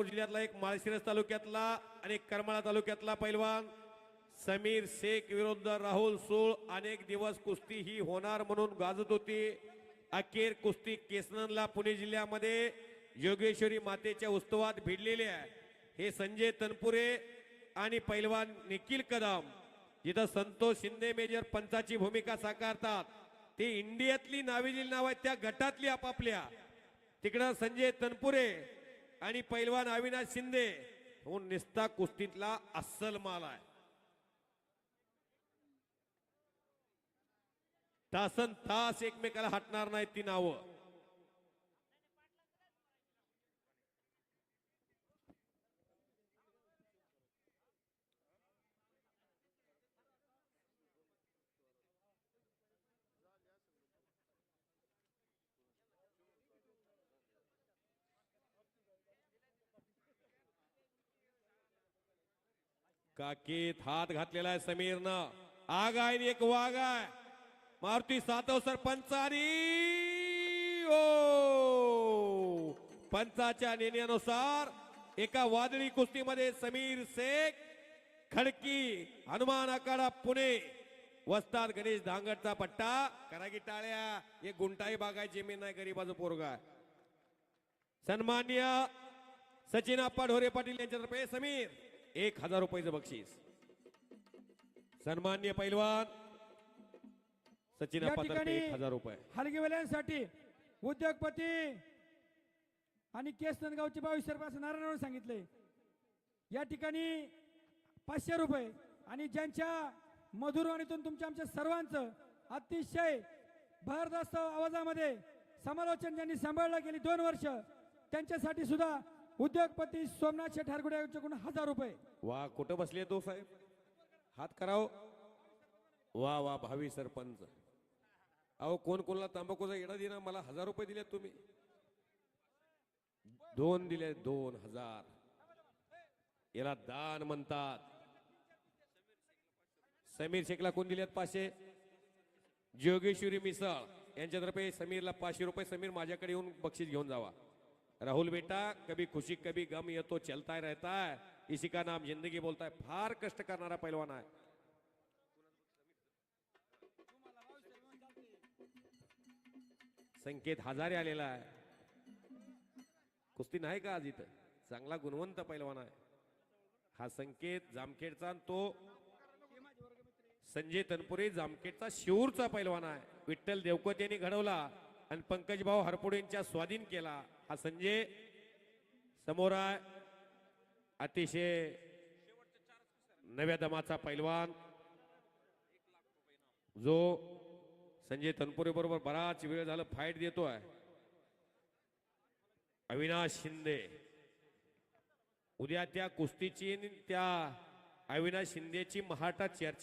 सोलापूर जिल्ह्यातला एक माळशिरस तालुक्यातला आणि एक करमाळा तालुक्यातला पैलवान समीर शेख विरुद्ध राहुल सुळ अनेक दिवस कुस्ती ही होणार म्हणून गाजत होती. अखेर कुस्ती केसनला पुणे जिल्ह्यामध्ये योगेश्वरी मातेच्या उत्सवात भिडलेले आहे. हे संजय तनपुरे आणि पैलवान निखिल कदम जिथं संतोष शिंदे मेजर पंचाची भूमिका साकारतात. ते इंडियातली नावेली नाव आहेत त्या गटातली आपापल्या. तिकडं संजय तनपुरे आणि पैलवान अविनाश शिंदे हो निस्ता कुस्तीतला अस्सल माल आहे. तासन तास एकमेकाला हटणार नाहीत ती नावं. काकीत हात घातलेला आहे समीरनं. आग आहे एक वाघ आहे. मारुती सातव सरपंच आणि ओ! पंचाच्या निर्णयानुसार एका वादळी कुस्तीमध्ये समीर शेख खडकी हनुमान आखाडा पुणे वस्तात गणेश धांगडचा पट्टा. करा की टाळ्या. एक गुंटाई बागाय जमीन नाही गरीबाचं पोरगा सन्मान्य सचिन आप्पा ढोरे पाटील यांच्यातर्फे समीर. एक हजार रुपयाचं बक्षीस. सन्मान्य पैलवान सचिन या ठिकाणी एक हजार रुपये. हलगीवाल्यांसाठी उद्योगपती आणि केस नंदगावचे बावीस असं नारायण सांगितले. या ठिकाणी पाचशे रुपये आणि ज्यांच्या मधुरवाणीतून तुमच्या आमच्या सर्वांचं अतिशय भरदस्त आवाजामध्ये समालोचन ज्यांनी सांभाळलं गेली दोन वर्ष त्यांच्यासाठी सुद्धा उद्योगपती सोमनाथ शेठ हरगुडे यांच्याकडून हजार रुपये. वा कुठं बसले तो साहेब? हात कराव. वा वा भावी सरपंच. अहो कोण कोणला तंबाखूचा येडा दिला? मला हजार रुपये दिले तुम्ही. दोन दिले दोन हजार. याला दान म्हणतात. समीर शेखला कोण दिलेत? पाचशे. जोगेश्वरी मिसळ. यांच्यातर्फे समीरला पाचशे रुपये. समीर माझ्याकडे येऊन बक्षीस घेऊन जावा. राहुल बेटा कभी खुशी कभी गम ये तो चलता ही रहता है। इसी का नाम जिंदगी बोलता है। फार कष्ट करणारा पैलवान आहे संकेत हजारे आलेला आहे। कुस्ती नाही का आज इथं? चांगला गुणवंत पैलवान आहे। हा संकेत जामखेडचा आणि तो संजय तनपुरे जामखेडचा शिवूरचा पैलवान आहे। विठ्ठल देवकत यांनी घडवला। आणि पंकजभाऊ हरपुडेंच्या स्वाधीन केला हा संजय समोर आहे. अतिशय नव्या दमाचा पैलवान. जो संजय तनपुरे बरोबर बराच वेळ झालं फाईट देतोय. अविनाश शिंदे. उद्या त्या कुस्तीची त्या अविनाश शिंदेची महाराष्ट्रात चर्चा